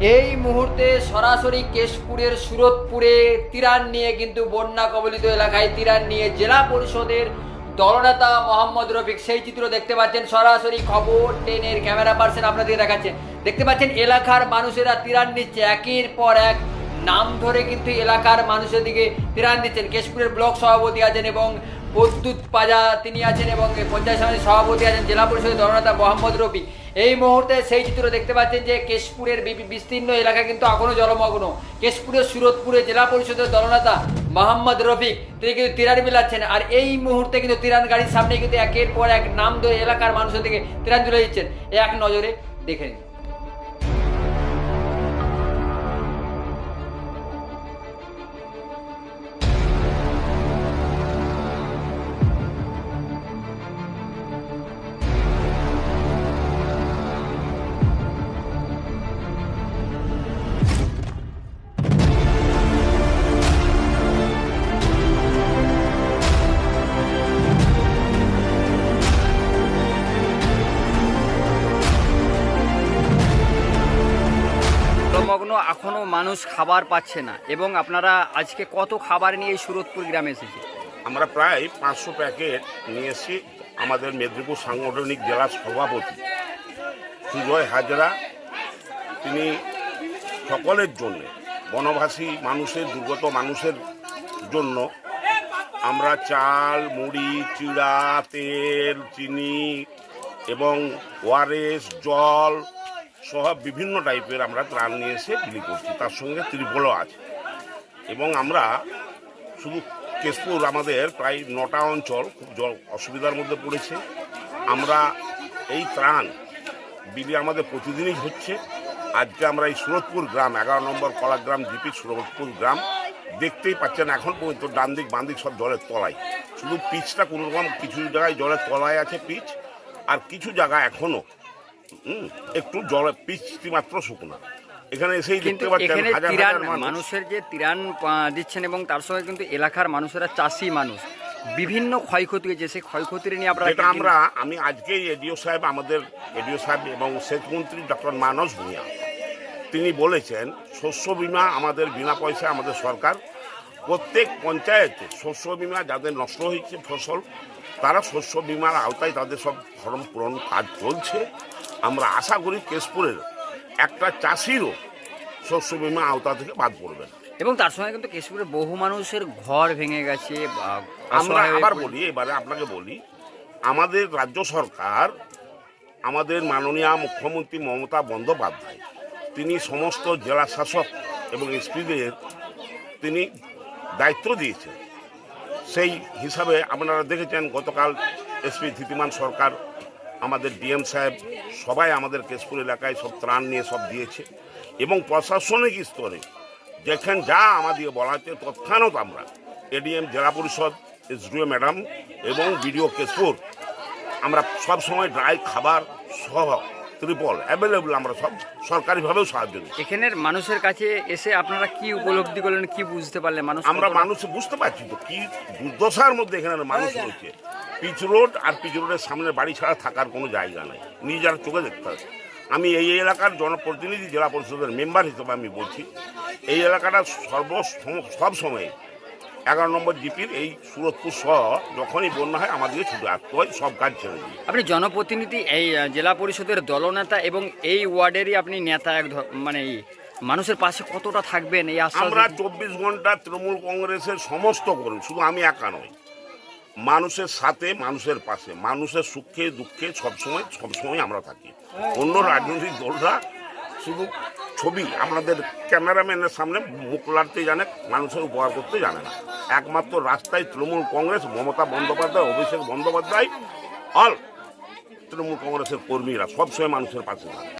এই মুহূর্তে সরাসরি কেশপুরের সুরতপুরে তিরান নিয়ে কিন্তু বন্যা কবলিত এলাকায় তিরান নিয়ে জেলা পরিষদের দলনেতা মোহাম্মদ রফিক। সেই চিত্র দেখতে পাচ্ছেন, সরাসরি খবর টেনের ক্যামেরা পার্সন আপনাদের দেখাচ্ছেন দেখতে পাচ্ছেন, এলাকার মানুষেরা তিরান নিচ্ছে। একের পর এক নাম ধরে কিন্তু এলাকার মানুষের দিকে তিরান দিচ্ছেন কেশপুরের ব্লক সভাপতি আছেন এবং প্রদ্যুৎ পাজা তিনি আছেন এবং পঞ্চায়েত সমিতির সভাপতি আছেন জেলা পরিষদের দলনেতা মোহাম্মদ রফি। এই মুহূর্তে সেই চিত্র দেখতে পাচ্ছেন যে কেশপুরের বিস্তীর্ণ এলাকা কিন্তু এখনও জলমগ্ন। কেশপুরের সুরতপুরে জেলা পরিষদের দলনেতা মোহাম্মদ রফিক, তিনি কিন্তু তিরান মিলাচ্ছেন আর এই মুহূর্তে কিন্তু তিরান গাড়ির সামনে কিন্তু একের পর এক নাম ধরে এলাকার মানুষের দিকে তিরান তুলে দিচ্ছেন। এক নজরে দেখে নিন। জলমগ্ন এখনও মানুষ খাবার পাচ্ছে না। এবং আপনারা আজকে কত খাবার নিয়ে এই সুরতপুর গ্রামে এসেছে আমরা প্রায় পাঁচশো প্যাকেট নিয়ে এসেছি আমাদের মেদিনীপুর সাংগঠনিক জেলার সভাপতি, সুজয় হাজরা। তিনি সকলের জন্য, বনবাসী মানুষের, দুর্গত মানুষের জন্য আমরা চাল, মুড়ি, চিড়া, তেল, চিনি এবং ওয়ারেস, জল সহ বিভিন্ন টাইপের আমরা ত্রাণ নিয়ে এসে বিলি করছি। তার সঙ্গে ত্রিপলও আছে। এবং আমরা শুধু কেশপুর আমাদের প্রায় নটা অঞ্চল খুব জল অসুবিধার মধ্যে পড়েছে। আমরা এই ত্রাণ বিলি আমাদের প্রতিদিনই হচ্ছে। আজকে আমরা এই সুরতপুর গ্রাম এগারো নম্বর কলাগ্রাম জিপি সুরতপুর গ্রাম দেখতেই পাচ্ছেন এখন পর্যন্ত ডান দিক দিক সব জলের তলায়। শুধু পিচটা কোনো রকম কিছু জায়গায় জলের তলায় আছে পিচ আর কিছু জায়গা এখনও হুম, একটু জল পিচটি মাত্র শুকনো। এখানে এসেই কিন্তু দেখতে পাচ্ছেন এখানে হাজার তিরান হাজার মানুষের যে তিরান দিচ্ছেন এবং তার সঙ্গে কিন্তু এলাকার মানুষেরা চাষি মানুষ। বিভিন্ন ক্ষয়ক্ষতি হয়েছে সেই ক্ষয়ক্ষতি নিয়ে আপনারা যেটা আমরা আমি আজকেই এডিও সাহেব আমাদের এডিও সাহেব এবং সেচমন্ত্রী ডক্টর মানস ভূঁইয়া তিনি বলেছেন শস্য বীমা আমাদের বিনা পয়সা আমাদের সরকার প্রত্যেক পঞ্চায়েতে শস্য বীমা যাদের নষ্ট হয়েছে ফসল তারা শস্য বীমার আওতায় তাদের সব ফর্ম পূরণ কাজ চলছে। আমরা আশা করি কেশপুরের একটা চাষিরও শস্য বীমা আওতা থেকে বাদ পড়বে না। এবং তার সঙ্গে কিন্তু কেশপুরে বহু মানুষের ঘর ভেঙে গেছে আমরা আবার বলি এবারে আপনাকে বলি আমাদের রাজ্য সরকার আমাদের মাননীয় মুখ্যমন্ত্রী মমতা বন্দ্যোপাধ্যায় তিনি সমস্ত জেলা শাসক এবং এসপিদের তিনি দায়িত্ব দিয়েছেন সেই হিসাবে আপনারা দেখেছেন গতকাল এসপি ধীতিমান সরকার আমাদের ডিএম সাহেব সবাই আমাদের কেশপুর এলাকায় সব ত্রাণ নিয়ে সব দিয়েছে এবং প্রশাসনিক স্তরে যেখানে যা আমাদের বলা হচ্ছে তৎক্ষণাৎ আমরা ADM Zilla Parishad SDO madam এবং বিডিও কেশপুর আমরা সব সময় ড্রাই খাবার সহ ত্রিপল অ্যাভেলেবল আমরা সব সরকারিভাবেও সাহায্য দিই এখানের মানুষের কাছে এসে আপনারা কি উপলব্ধি করলেন কি বুঝতে পারলেন? মানুষ আমরা মানুষ বুঝতে পারছি তো কি দুর্দশার মধ্যে এখানে মানুষ রয়েছে। পিচ রোড আর পিচ রোডের সামনে বাড়ি ছাড়া থাকার কোনো জায়গা নেই। নিজের চোখে দেখতে হবে। আমি এই এলাকার জনপ্রতিনিধি জেলা পরিষদের মেম্বার হিসেবে আমি বলছি এই এলাকাটা সর্ব সব সময় এগারো নম্বর জিপির এই সুরতপুর সহ যখনই বন্যা হয় আমাদেরকে ছুটে আসতে হয় সব কাজ ছেড়ে দিয়ে আপনি জনপ্রতিনিধি এই জেলা পরিষদের দলনেতা এবং এই ওয়ার্ডেরই আপনি নেতা এক মানে মানুষের পাশে কতটা থাকবেন এই আমরা চব্বিশ ঘণ্টা তৃণমূল কংগ্রেসের সমস্ত কর্মী শুধু আমি একা নই। মানুষের সাথে, মানুষের পাশে। মানুষের সুখে, দুঃখে সবসময় সবসময় আমরা থাকি। অন্য রাজনৈতিক দলরা শুধু ছবি আমাদের ক্যামেরাম্যানের সামনে মুখ লাড়তে জানে, মানুষের উপহার করতে জানে না। একমাত্র রাস্তায় তৃণমূল কংগ্রেস, মমতা বন্দ্যোপাধ্যায়, অভিষেক বন্দ্যোপাধ্যায় অল তৃণমূল কংগ্রেসের কর্মীরা সবসময় মানুষের পাশে থাকে।